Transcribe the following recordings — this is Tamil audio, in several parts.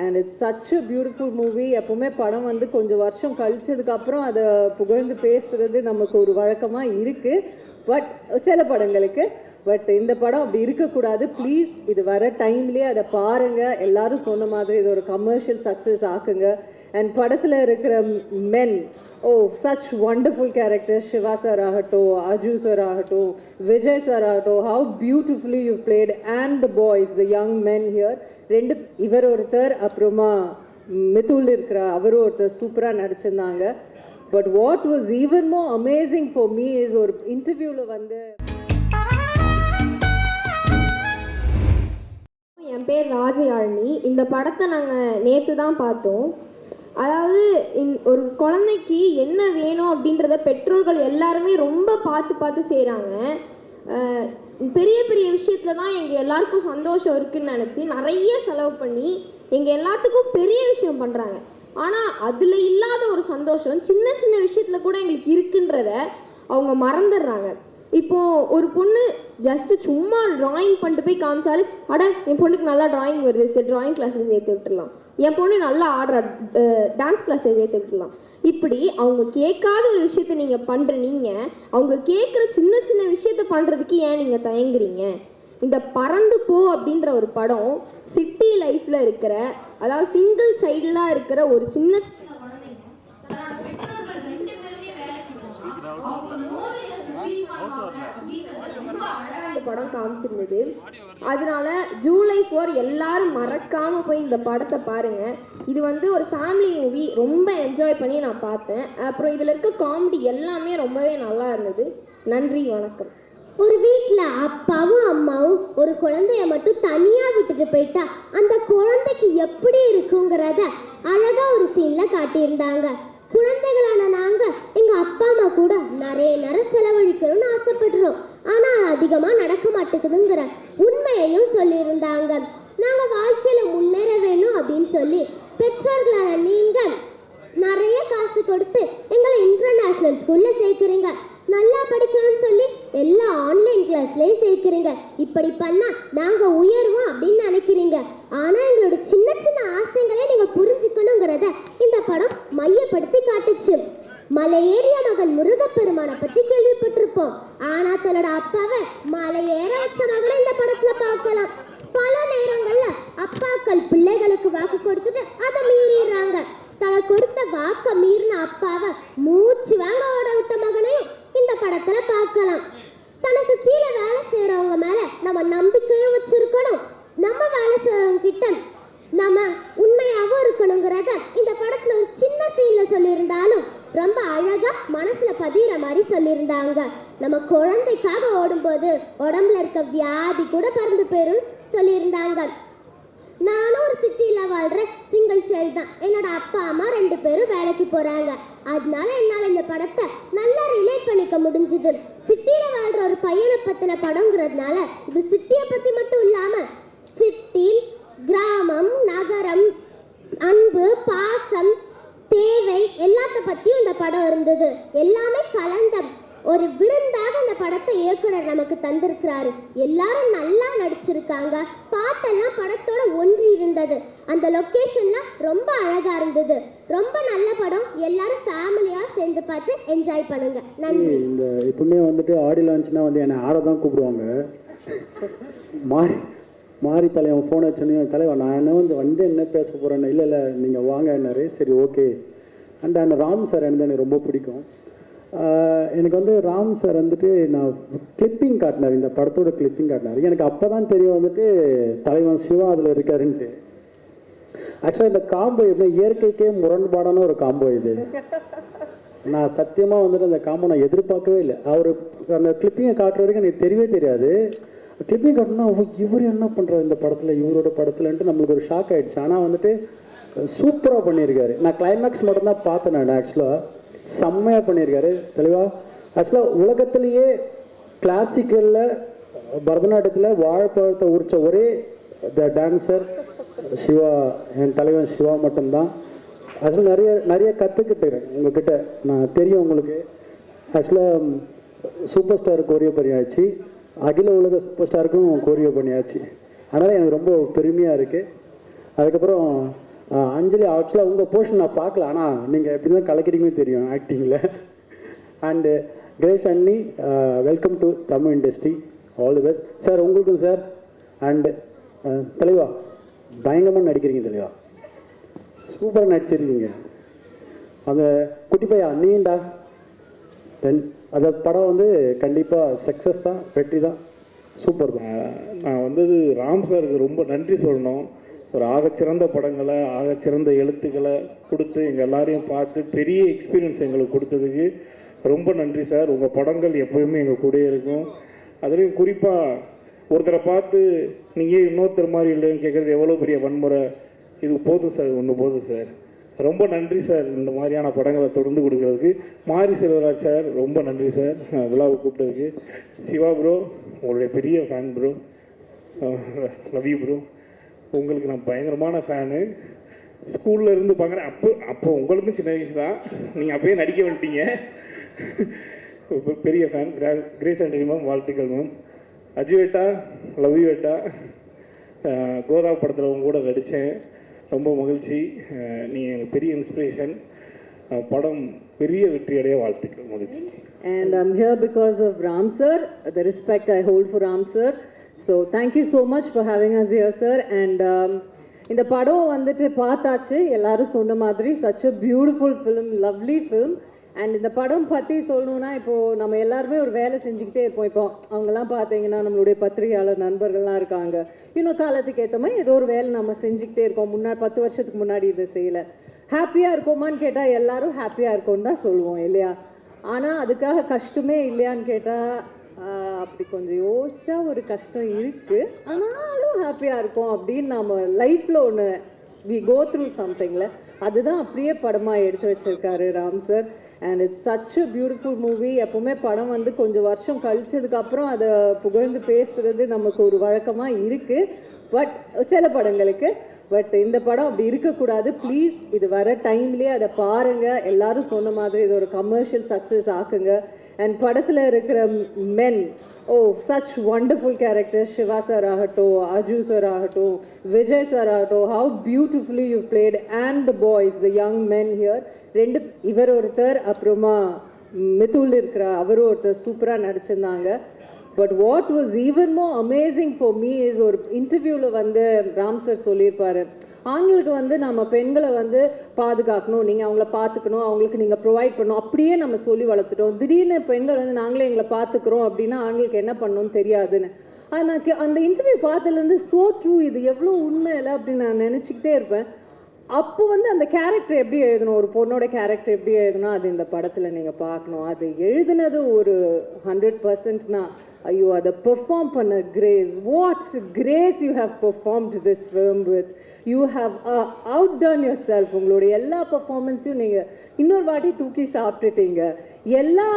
And it's such a beautiful movie எப்போவுமே படம் வந்து கொஞ்சம் வருஷம் கழிச்சதுக்கப்புறம் அதை புகழ்ந்து பேசுறது நமக்கு ஒரு வழக்கமாக இருக்குது பட் சில படங்களுக்கு பட் இந்த படம் அப்படி இருக்கக்கூடாது. ப்ளீஸ் இது வர டைம்லேயே அதை பாருங்கள் எல்லாரும் சொன்ன மாதிரி இது ஒரு கமர்ஷியல் சக்ஸஸ் ஆக்குங்க. அண்ட் படத்தில் இருக்கிற men oh such wonderful character Siva sir ஆகட்டும் அஜு சார் ஆகட்டும் விஜய் சார் ஆகட்டும் how beautifully you played and the boys the young men here ரெண்டு இவர் ஒருத்தர் அப்புறமா மிதுல் இருக்கிற அவரும் ஒருத்தர் சூப்பராக நடிச்சிருந்தாங்க. But what was even more amazing for me is ஒரு இன்டர்வியூவில் வந்து என் பேர் ராஜயாழினி. இந்த படத்தை நாங்கள் நேற்று தான் பார்த்தோம். அதாவது இந் ஒரு குழந்தைக்கு என்ன வேணும் அப்படின்றத பெற்றோர்கள் எல்லாருமே ரொம்ப பார்த்து பார்த்து செய்கிறாங்க பெரிய பெரிய விஷயத்துல தான் எங்கள் எல்லாருக்கும் சந்தோஷம் இருக்குன்னு நினச்சி நிறைய செலவு பண்ணி எங்கள் எல்லாத்துக்கும் பெரிய விஷயம் பண்ணுறாங்க ஆனால் அதில் இல்லாத ஒரு சந்தோஷம் சின்ன சின்ன விஷயத்தில் கூட எங்களுக்கு இருக்குன்றத அவங்க மறந்துடுறாங்க. இப்போ ஒரு பொண்ணு ஜஸ்ட் சும்மா டிராயிங் பண்ணிட்டு போய் காமிச்சாலே அட என் பொண்ணுக்கு நல்லா டிராயிங் வருது சரி டிராயிங் கிளாஸில் சேர்த்து விட்டுடலாம். என் பொண்ணு நல்லா ஆடுற டான்ஸ் கிளாஸில் சேர்த்து விட்டுடலாம். இப்படி அவங்க கேட்காத ஒரு விஷயத்த நீங்கள் பண்ணுற நீங்கள் அவங்க கேட்குற சின்ன சின்ன விஷயத்த பண்ணுறதுக்கு ஏன் நீங்கள் தயங்குறீங்க? இந்த பறந்து போ அப்படின்ற ஒரு படம் சிட்டி லைஃப்பில் இருக்கிற அதாவது சிங்கிள் சைல்டாக இருக்கிற ஒரு சின்ன சின்ன குழந்தைங்க தன்னோட பெற்றோர்கள் ரெண்டு பேருமே வேலைக்கு போனா அவங்க loneliness feel பண்ணுவாங்க அப்படின்றத ரொம்ப இந்த படம் காமிச்சிருந்தது. அதனால ஜூலை ஃபோர் எல்லாரும் மறக்காம போய் இந்த படத்தை பாருங்க. இது வந்து ஒரு ஃபேமிலி மூவி ரொம்ப என்ஜாய் பண்ணி நான் பார்த்தேன். அப்புறம் இதில் இருக்க காமெடி எல்லாமே ரொம்பவே நல்லா இருந்தது. நன்றி வணக்கம். ஒரு வீட்டில் அப்பாவும் அம்மாவும் ஒரு குழந்தைய மட்டும் தனியாக விட்டுட்டு போயிட்டா அந்த குழந்தைக்கு எப்படி இருக்குங்கிறத அழகா ஒரு சீன்ல காட்டியிருந்தாங்க. குழந்தைகளான நாங்க எங்க அப்பா அம்மா கூட நிறைய நேரம் செலவழிக்கணும்னு அதிகமா நடக்க மாட்டேங்குதுங்கிற உண்மையையும் சொல்லியிருந்தாங்க. நாங்க வாழ்க்கையில முன்னேற வேணும் அப்படின்னு சொல்லி பெற்றோர்களான நீங்கள் நிறைய காசு கொடுத்து எங்களை இன்டர்நேஷனல் ஸ்கூல்ல சேர்க்குறீங்க. நல்லா படிக்கணும்னு சொல்லி எல்லா ஆன்லைன் கிளாஸ்லயும் சேர்க்குறீங்க. இப்படி பண்ணா நாங்க உயர்வோம் அப்படின்னு நினைக்கிறீங்க. ஆனா எங்களோட சின்ன சின்ன ஆசைங்களே நீங்க புரிஞ்சுக்கணுங்கிறத இந்த படம் மையப்படுத்தி காட்டுச்சு. மலை ஏறிய மகன் முருகப்பெருமானை பத்தி கேள்விப்பட்டிருப்போம். ஆனா தன்னோட அப்பாவை மலை ஏற வச்ச மகனை இந்த படத்துல பார்க்கலாம். பல நேரங்கள்ல அப்பாக்கள் பிள்ளைகளுக்கு வாக்கு கொடுத்துட்டு அதை மீறிடுறாங்க. தான் கொடுத்த வாக்க மீறின அப்பாவை மூச்சு வாங்க ஓட விட்ட மகனையும் இந்த படத்துல பார்க்கலாம் தனக்கு கீழே வேலை செய்யறவங்க மேல நம்ம நம்பிக்கையும் வச்சிருக்கணும் நம்ம வேலை செய்யறவங்க கிட்ட நம்ம உண்மையாகவும் இருக்கணுங்கிறத இந்த படத்துல ஒரு சின்ன சீன்ல சொல்லியிருந்தாலும் ரொம்ப அழகா மனசுல பதிகிற மாதிரி சொல்லியிருந்தாங்க. நம்ம குழந்தைக்காக ஓடும்போது உடம்புல இருக்க வியாதி கூட பறந்து போயிரும் சொல்லியிருந்தாங்க. நானும் ஒரு சிட்டியில் வாழ்கிற சிங்கிள் சைல்டு தான். என்னோட அப்பா அம்மா ரெண்டு பேரும் வேலைக்கு போகிறாங்க அதனால என்னால் இந்த படத்தை நல்லா ரிலேட் பண்ணிக்க முடிஞ்சுது. சிட்டியில் வாழ்கிற ஒரு பையனை பற்றின படங்கிறதுனால இது சிட்டியை பற்றி மட்டும் இல்லாமல் சிட்டி கிராமம் நகரம் அன்பு பாசம் தேவை எல்லாத்த பற்றி படம் இருந்தது. எல்லாமே கலந்த ஒரு விருந்தாக அந்த படத்தை இயக்குனர் நமக்கு தந்திருக்கிறாரு. எல்லாரும் நல்லா நடிச்சிருக்காங்க. பாட்டெல்லாம் படத்தோட ஒன்றி இருந்தது. அந்த லொக்கேஷன்லாம் ரொம்ப அழகா இருந்தது. ரொம்ப நல்ல படம். எல்லாரும் ஃபேமிலியா சேர்ந்து பார்த்து என்ஜாய் பண்ணுங்க. நன்றி. இந்த எப்பவுமே வந்துட்டு ஆடி லான்ச்னா வந்து என்னை ஆட தான் கூப்பிடுவாங்க. மாறி மாறி தலைவன் ஃபோன் வச்சோன்னே தலைவன் நான் என்ன வந்து வந்து என்ன பேச போகிறேன்னு இல்லை இல்லை நீங்கள் வாங்க என்னாரு. சரி ஓகே அண்ட் அந்த ராம் சார் எனக்கு எனக்கு ரொம்ப பிடிக்கும். எனக்கு வந்து ராம் சார் வந்துட்டு நான் கிளிப்பிங் காட்டினார். இந்த படத்தோட கிளிப்பிங் காட்டினார். எனக்கு அப்போ தான் தெரியும் வந்துட்டு தலைவன் சிவா அதில் இருக்காருன்ட்டு. ஆக்சுவலாக இந்த காம்போ எப்படி இயற்கைக்கே முரண்பாடான ஒரு காம்போ இது. நான் சத்தியமாக வந்துட்டு அந்த காம்போ நான் எதிர்பார்க்கவே இல்லை. அவர் அந்த கிளிப்பிங்கை காட்டுற வரைக்கும் எனக்கு தெரியவே தெரியாது. கிளிப்பிங் காட்டினா இவர் என்ன பண்ணுறாரு இந்த படத்தில்? இவரோட படத்துலன்ட்டு நம்மளுக்கு ஒரு ஷாக் ஆகிடுச்சு ஆனால் வந்துட்டு சூப்பராக பண்ணியிருக்காரு. நான் கிளைமேக்ஸ் மட்டும்தான் பார்த்தேன் நான் ஆக்சுவலாக செம்மையாக பண்ணியிருக்காரு. தெளிவாக ஆக்சுவலாக உலகத்திலேயே கிளாசிக்கலில் பரதநாட்டியத்தில் வாழைப்பழத்தை உரிச்ச ஒரே த டான்சர் சிவா என் தலைவன் சிவா மட்டும்தான். ஆக்சுவலாக நிறைய நிறைய கற்றுக்கிட்டுறேன் உங்ககிட்ட. நான் தெரியும் உங்களுக்கு. ஆக்சுவலாக சூப்பர் ஸ்டார் கோரியோ பண்ணியாச்சு. அகில உலக சூப்பர் ஸ்டாருக்கும் கோரியோ பண்ணியாச்சு. அதனால் எனக்கு ரொம்ப பெருமையாக இருக்குது அதுக்கப்புறம் அஞ்சலி ஆக்சுவலாக உங்கள் போர்ஷன் நான் பார்க்கல. ஆனால் நீங்கள் எப்படி தான் கலக்கிறீங்கன்னு தெரியும் ஆக்டிங்கில் அண்டு கிரேஷ் அண்ணி welcome to Tamil industry all the best sir உங்களுக்கும் சார் அண்டு தெளிவா பயங்கரமாக நடிக்கிறீங்க தெளிவா சூப்பராக நடிச்சிருக்கீங்க. அந்த குட்டி பையா நீண்டா தென் அந்த படம் வந்து கண்டிப்பாக சக்ஸஸ் தான் வெற்றி தான். சூப்பர் தான் நான் வந்தது ராம் சாருக்கு ரொம்ப நன்றி சொல்லணும். ஒரு ஆகச்சிறந்த படங்களை ஆகச்சிறந்த எழுத்துக்களை கொடுத்து எங்கள் எல்லாரையும் பார்த்து பெரிய எக்ஸ்பீரியன்ஸ் எங்களுக்கு கொடுத்ததுக்கு ரொம்ப நன்றி சார். உங்கள் படங்கள் எப்போயுமே எங்கள் கூடயே இருக்கும். அதுலேயும் குறிப்பாக ஒருத்தரை பார்த்து நீங்கள் இன்னொருத்தர் மாதிரி இல்லைன்னு கேட்குறது எவ்வளோ பெரிய வன்முறை. இது போதும் சார் ஒன்று போதும் சார். ரொம்ப நன்றி சார் இந்த மாதிரியான படங்களை தொடர்ந்து கொடுக்கறதுக்கு. மாரி செல்வராஜ் சார் ரொம்ப நன்றி சார். விழாவை கூப்பிட்டதுக்கு. சிவா ப்ரோ உங்களுடைய பெரிய fan bro love you bro உங்களுக்கு நான் பயங்கரமான ஃபேனு ஸ்கூல்ல இருந்து பார்க்குறேன். அப்போ அப்போ உங்களுக்கும் சின்ன வயசு தான். நீங்கள் அப்பயே நடிக்க வந்துட்டீங்க. பெரிய ஃபேன் கிரா கிரேஸ் ஆண்டனி மேம் வாழ்த்துக்கள் மேம் அஜுவேட்டா லவ் யூ வேட்டா. கோதா படத்தில் உங்க கூட நடித்தேன் ரொம்ப மகிழ்ச்சி. நீங்கள் எனக்கு பெரிய இன்ஸ்பிரேஷன் படம் பெரிய வெற்றியடைய வாழ்த்துக்கள் மகிழ்ச்சி. And I'm here because of Ram sir the respect I hold for Ram sir So thank you so much for having us here, sir. And um, இந்த படம் வந்துட்டு பார்த்தாச்சு. எல்லாரும் சொன்ன மாதிரி such a beautiful film, lovely film. And இந்த படம் பற்றி சொல்லணும்னா இப்போது நம்ம எல்லாருமே ஒரு வேலை செஞ்சுக்கிட்டே இருப்போம். இப்போ அவங்கெல்லாம் பார்த்தீங்கன்னா நம்மளுடைய பத்திரிகையாளர் நண்பர்கள்லாம் இருக்காங்க. இன்னும் காலத்துக்கு ஏற்ற மாதிரி ஏதோ ஒரு வேலை நம்ம செஞ்சுக்கிட்டே இருக்கோம். முன்னாடி பத்து வருஷத்துக்கு முன்னாடி இதை செய்யலை. ஹாப்பியாக இருக்கோமான்னு கேட்டால் எல்லாரும் ஹாப்பியாக இருக்கோம்னு தான் சொல்லுவோம் இல்லையா? ஆனால் அதுக்காக கஷ்டமே இல்லையான்னு கேட்டால் அப்படி கொஞ்சம் யோசிச்சா ஒரு கஷ்டம் இருக்குது ஆனாலும் ஹாப்பியாக இருக்கும் அப்படின்னு நம்ம லைஃப்பில் ஒன்று வி கோ த்ரூ சம்திங்கில் அதுதான் அப்படியே படமாக எடுத்து வச்சிருக்காரு Ram sir and it's such a beautiful movie எப்போவுமே படம் வந்து கொஞ்சம் வருஷம் கழிச்சதுக்கப்புறம் அதை புகழ்ந்து பேசுறது நமக்கு ஒரு வழக்கமாக இருக்குது பட் சில படங்களுக்கு பட் இந்த படம் அப்படி இருக்கக்கூடாது. ப்ளீஸ் இது வர டைம்லேயே அதை பாருங்கள் எல்லாரும் சொன்ன மாதிரி இது ஒரு கமர்ஷியல் சக்ஸஸ் ஆக்குங்க. அண்ட் படத்தில் இருக்கிற men oh such wonderful character Siva sir ஆகட்டும் அஜு சார் ஆகட்டும் விஜய் சார் ஆகட்டும் how beautifully you played and the boys the young men here ரெண்டு இவர் ஒருத்தர் அப்புறமா மிதுல் இருக்கிற அவரும் ஒருத்தர் சூப்பராக நடிச்சிருந்தாங்க. But what was even more amazing for me is ஒரு இன்டர்வியூவில் வந்து ராம் சார் சொல்லியிருப்பாரு. ஆண்களுக்கு வந்து நம்ம பெண்களை வந்து பாதுகாக்கணும் நீங்கள் அவங்கள பார்த்துக்கணும் அவங்களுக்கு நீங்கள் ப்ரொவைட் பண்ணணும் அப்படியே நம்ம சொல்லி வளர்த்துட்டோம். திடீர்னு பெண்கள் வந்து நாங்களே எங்களை பார்த்துக்குறோம் அப்படின்னா ஆண்களுக்கு என்ன பண்ணணும்னு தெரியாதுன்னு. ஆனால் கே- அந்த இன்டர்வியூ பார்த்ததுலேருந்து சோ ட்ரூ இது எவ்வளோ உண்மை இல்லை அப்படின்னு நான் நினச்சிக்கிட்டே இருப்பேன். அப்போ வந்து அந்த கேரக்டர் எப்படி எழுதணும்? ஒரு பொண்ணோட கேரக்டர் எப்படி எழுதணும்? அது இந்த படத்தில் நீங்கள் பார்க்கணும். அது எழுதுனது ஒரு ஹண்ட்ரட் பர்சன்ட்னா ஐயோ அதை பெர்ஃபார்ம் பண்ண grace what grace you have performed this film with you have outdone yourself உங்களுடைய எல்லா பெர்ஃபார்மன்ஸையும் நீங்கள் இன்னொரு வாட்டி தூக்கி சாப்பிட்டுட்டீங்க. எல்லா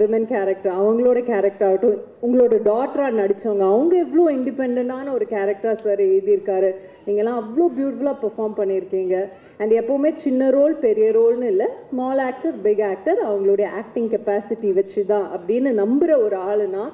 விமன் கேரக்டர் அவங்களோட கேரக்டர் ஆகட்டும் உங்களோட டாட்டராக நடித்தவங்க அவங்க எவ்வளோ இண்டிபெண்ட்டான ஒரு கேரக்டர் சார் எழுதியிருக்காரு. நீங்கள்லாம் அவ்வளோ பியூட்டிஃபுல்லாக பெர்ஃபார்ம் பண்ணியிருக்கீங்க. அண்ட் எப்போவுமே சின்ன ரோல் பெரிய ரோல்னு இல்லை ஸ்மால் ஆக்டர் பிக் ஆக்டர் அவங்களுடைய ஆக்டிங் கெப்பாசிட்டி வச்சு தான் அப்படின்னு நம்புகிற ஒரு ஆளுனா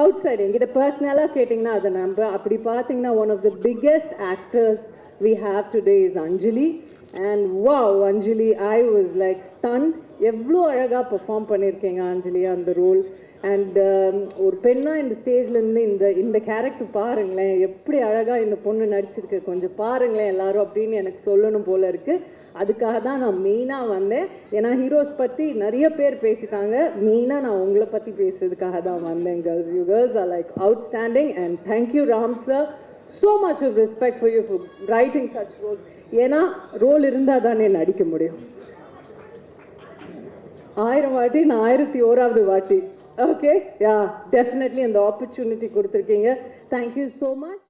அவுட் சைடு என்கிட்ட பர்சனலாக கேட்டிங்கன்னா அதை நம்ப. அப்படி பார்த்தீங்கன்னா one of the biggest actors we have today is Anjali. And wow Anjali I was like stun எவ்வளோ அழகாக பெர்ஃபார்ம் பண்ணியிருக்கீங்க அஞ்சலி அந்த ரோல் அண்ட் um, ஒரு பெண்ணாக இந்த ஸ்டேஜ்லேருந்து இந்த இந்த கேரக்டர் பாருங்களேன். எப்படி அழகாக இந்த பொண்ணு நடிச்சிருக்கு. கொஞ்சம் பாருங்களேன் எல்லாரும் அப்படின்னு எனக்கு சொல்லணும் போல இருக்குது அதுக்காக தான் நான் மெயினாக வந்தேன். ஏன்னா ஹீரோஸ் பற்றி நிறைய பேர் பேசிட்டாங்க. மெயினாக நான் உங்களை பற்றி பேசுறதுக்காக தான் வந்தேன் girls you girls are like outstanding and thank you Ram sir so much of respect for you for writing such roles ஏன்னா ரோல் இருந்தால் தானே நடிக்க முடியும். ஆயிரம் வாட்டி நான் ஆயிரத்தி ஓராவது வாட்டி. ஓகே யா டெஃபினெட்லி அந்த ஆப்பர்ச்சுனிட்டி கொடுத்துருக்கீங்க. Thank you so much